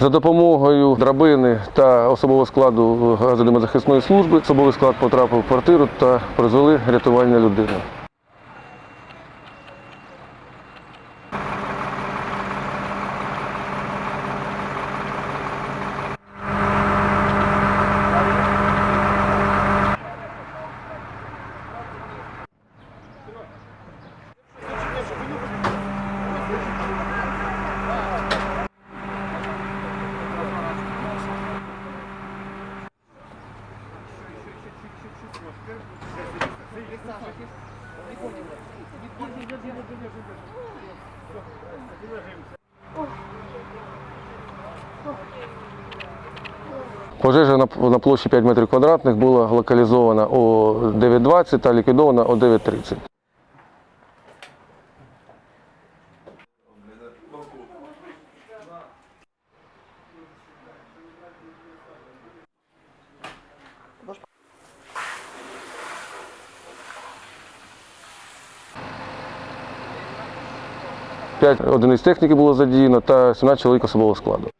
За допомогою драбини та особового складу газодимозахисної служби особовий склад потрапив в квартиру та призвели рятування людини. Пожежа на, площі 5 метрів квадратних була локалізована о 9.20 та ліквідована о 9.30. П'ять одиниць техніки було задіяно та 17 чоловік особового складу.